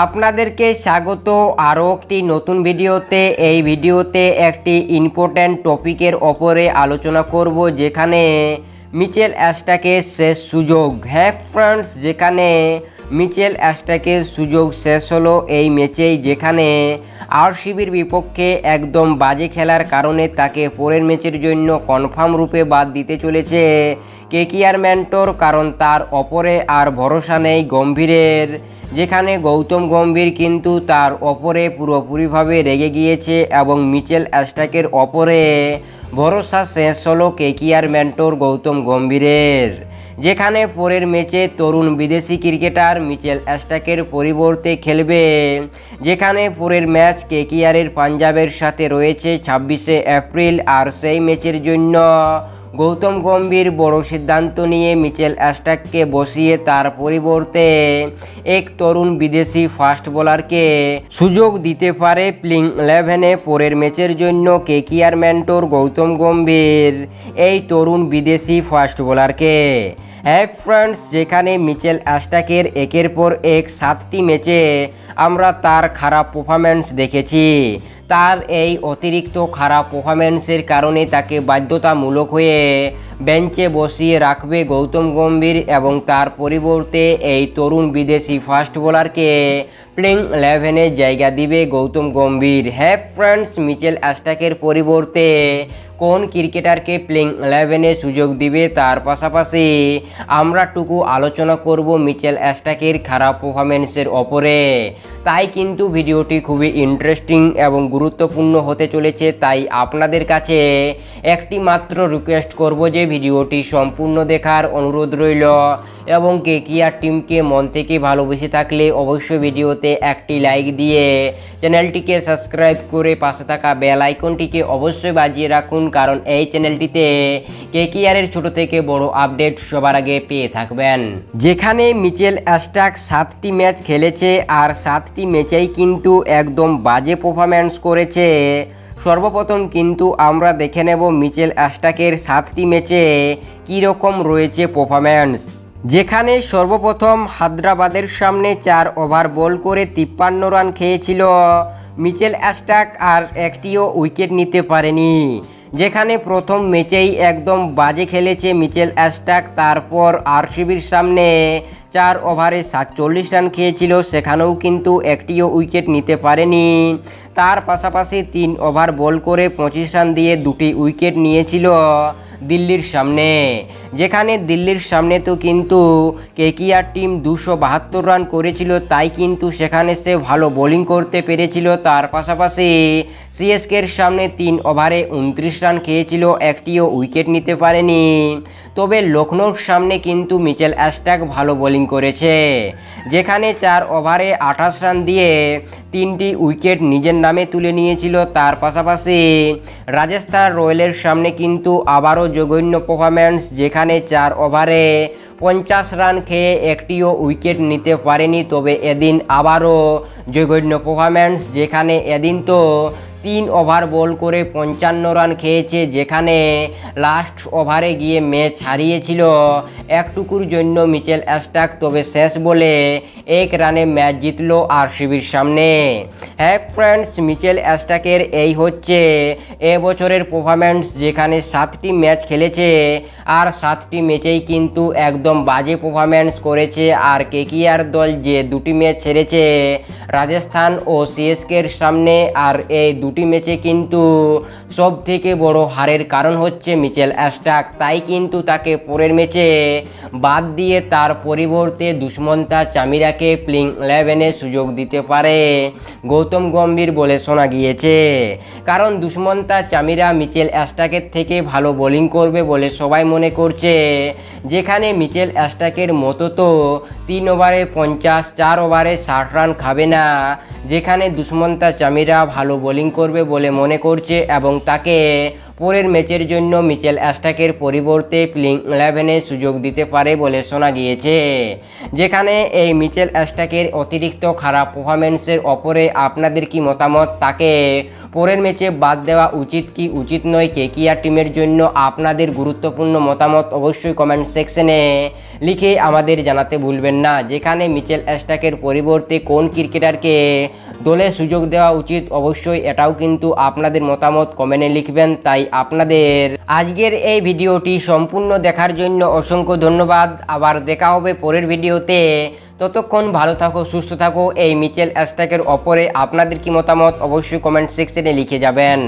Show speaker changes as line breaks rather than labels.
আপনাদেরকে স্বাগত আরও একটি নতুন ভিডিওতে। এই ভিডিওতে একটি ইম্পর্ট্যান্ট টপিকের ওপরে আলোচনা করব, যেখানে মিচেল অ্যাস্টাকের শেষ সুযোগ। হ্যাঁ ফ্রেন্ডস যেখানে মিচেল অ্যাস্টাকের সুযোগ শেষ হলো এই ম্যাচেই যেখানে আরসিবির বিপক্ষে একদম বাজে খেলার কারণে তাকে পরের ম্যাচের জন্য কনফার্ম রূপে বাদ দিতে চলেছে কেকিআর ম্যান্টোর, কারণ তার অপরে আর ভরসা নেই গম্ভীরের, যেখানে গৌতম গম্ভীর কিন্তু তার অপরে পুরোপুরিভাবে রেগে গিয়েছে এবং মিচেল অ্যাস্টাকের অপরে ভরসা শেষ হলো কেকিআর ম্যান্টোর গৌতম গম্ভীরের। যেখানে পরের ম্যাচে তরুণ বিদেশি ক্রিকেটার মিচেল অ্যাস্টাকের পরিবর্তে খেলবে। যেখানে পরের ম্যাচ কেকিআরের পাঞ্জাবের সাথে রয়েছে ছাব্বিশে এপ্রিল আর সেই ম্যাচের জন্য। গৌতম গম্ভীর বড় সিদ্ধান্ত নিয়ে মিচেল অ্যাস্টাককে বসিয়ে তার পরিবর্তে এক তরুণ বিদেশি ফাস্ট বোলারকে সুযোগ দিতে পারে প্লিং ইলেভেনে পরের ম্যাচের জন্য কেকিআর ম্যান্টোর গৌতম গম্ভীর, এই তরুণ বিদেশি ফাস্ট বোলারকে। হ্যাঁ ফ্রেন্ডস, যেখানে মিচেল অ্যাস্টাকের একের পর এক সাতটি ম্যাচে আমরা তার খারাপ পারফরম্যান্স দেখেছি। তার এই অতিরিক্ত খারাপ পারফরমেন্সের কারণে তাকে বাধ্যতামূলক হয়ে বেঞ্চে বসিয়ে রাখবে গৌতম গম্ভীর এবং তার পরিবর্তে এই তরুণ বিদেশি ফাস্ট বোলারকে প্লেইং ইলেভেনে জায়গা দিবে গৌতম গম্ভীর। হ্যাঁ ফ্রেন্ডস, মিচেল অ্যাস্টাকের পরিবর্তে কোন ক্রিকেটারকে প্লেইং ইলেভেনে সুযোগ দিবে? তার পাশাপাশি আমরা টুকু আলোচনা করব মিচেল অ্যাস্টাকের খারাপ পারফরমেন্সের ওপরে। তাই কিন্তু ভিডিওটি খুবই ইন্টারেস্টিং এবং গুরুত্বপূর্ণ হতে চলেছে, তাই আপনাদের কাছে একটি মাত্র রিকোয়েস্ট করব যে ভিডিওটি সম্পূর্ণ দেখার অনুরোধ রইল এবং কে কিয়ার টিমকে মন থেকে ভালোবেসে থাকলে অবশ্যই ভিডিওতে একটি লাইক দিয়ে চ্যানেলটিকে সাবস্ক্রাইব করে পাশে থাকা বেল আইকনটিকে অবশ্যই বাজিয়ে রাখুন, কারণ এই চ্যানেলটিতে কে কিয়ারের ছোট থেকে বড় আপডেট সবার আগে পেয়ে থাকবেন। যেখানে মিচেল অ্যাস্টাক সাতটি ম্যাচ খেলেছে আর সাতটি ম্যাচেই কিন্তু একদম বাজে পারফরম্যান্স করেছে। সর্বপ্রথম কিন্তু আমরা দেখে নেব মিচেল অ্যাস্টাকের সাতটি ম্যাচে কীরকম রয়েছে পারফরম্যান্স যেখানে সর্বপ্রথম হায়দ্রাবাদের সামনে চার ওভার বল করে তিপ্পান্ন রান খেয়েছিল মিচেল অ্যাস্টাক আর একটিও উইকেট নিতে পারেনি। যেখানে প্রথম ম্যাচেই একদম বাজে খেলেছে মিচেল অ্যাস্টাক, তারপর আরসিবির সামনে চার ওভারে সাতচল্লিশ রান খেয়েছিল, সেখানেও কিন্তু একটিও উইকেট নিতে পারেনি। তার পাশাপাশি তিন ওভার বল করে পঁচিশ রান দিয়ে দুটি উইকেট নিয়েছিল। দিল্লির সামনে। যেখানে দিল্লির সামনে তো কিন্তু কেকিআর টিম দুশো বাহাত্তর রান করেছিল, তাই কিন্তু সেখানে সে ভালো বোলিং করতে পেরেছিল। তার পাশাপাশি সিএসকের সামনে তিন ওভারে উনত্রিশ রান খেয়েছিল, একটিও উইকেট নিতে পারেনি। তবে লখনৌর সামনে কিন্তু মিচেল অ্যাস্টাক ভালো বোলিং করেছে। যেখানে চার ওভারে আঠাশ রান দিয়ে তিনটি উইকেট নিজের নামে তুলে নিয়েছিল। তার পাশাপাশি রাজস্থান রয়্যালের সামনে কিন্তু আবারও জঘন্য পারফরম্যান্স যেখানে চার ওভারে পঞ্চাশ রান খেয়ে একটিও উইকেট নিতে পারেনি। তবে এদিন আবারও জঘন্য পারফরম্যান্স যেখানে এদিন তো তিন ওভার বল করে পঞ্চান্ন রান খেয়েছে, যেখানে লাস্ট ওভারে গিয়ে ম্যাচ হারিয়েছিল। একটুকুর জন্য মিচেল অ্যাস্টাক, তবে শেষ বলে এক রানে ম্যাচ জিতলো আরসিবির সামনে। হ্যাঁ ফ্রেন্ডস মিচেল অ্যাস্টাকের এই হচ্ছে এ বছরের পারফরম্যান্স যেখানে সাতটি ম্যাচ খেলেছে আর সাতটি ম্যাচেই কিন্তু একদম বাজে পারফরম্যান্স করেছে। আর কেকিআর দল যে দুটি ম্যাচ ছেড়েছে রাজস্থান ও সিএসকের সামনে, আর এই দুটি ম্যাচে কিন্তু সব থেকে বড় হারের কারণ হচ্ছে মিচেল অ্যাস্টাক। তাই কিন্তু তাকে পরের ম্যাচে বাদ দিয়ে তার পরিবর্তে দুষ্মন্তা চামিরাকে প্লিং ইলেভেনে সুযোগ দিতে পারে, গৌতম গম্ভীর বলে শোনা গিয়েছে। কারণ দুষ্মন্তা চামিরা মিচেল অ্যাস্টাকের থেকে ভালো বোলিং করবে বলে সবাই মনে করছে। যেখানে মিচেল অ্যাস্টাকের মতো তো তিন ওভারে পঞ্চাশ, চার ওভারে ষাট রান খাবে না। যেখানে দুষ্মন্তা চামিরা ভালো বোলিং করবে বলে মনে করছে এবং তাকে পরের ম্যাচের জন্য মিচেল অ্যাস্টাকের পরিবর্তে প্লিং ইলেভেনে সুযোগ দিতে পারে বলে শোনা গিয়েছে। যেখানে এই মিচেল অ্যাস্টাকের অতিরিক্ত খারাপ পারফরমেন্সের ওপরে আপনাদের কি মতামত? তাকে পরের ম্যাচে বাদ দেওয়া উচিত কি উচিত নয়? কেকিয়া টিমের জন্য আপনাদের গুরুত্বপূর্ণ মতামত অবশ্যই কমেন্ট সেকশনে লিখে আমাদের জানাতে ভুলবেন না। যেখানে মিচেল অ্যাস্টাকের পরিবর্তে কোন ক্রিকেটারকে দলে সুযোগ দেওয়া উচিত অবশ্যই, এটাও কিন্তু আপনাদের মতামত কমেন্টে লিখবেন। তাই আপনাদের আজকের এই ভিডিওটি সম্পূর্ণ দেখার জন্য অসংখ্য ধন্যবাদ। আবার দেখা হবে পরের ভিডিওতে। ততক্ষণ ভালো থাকো, সুস্থ থাকো। এই মিচেল অ্যাস্ট্যাকের ওপরে আপনাদের কি মতামত? অবশ্যই কমেন্ট সেকশনে লিখে যাবেন।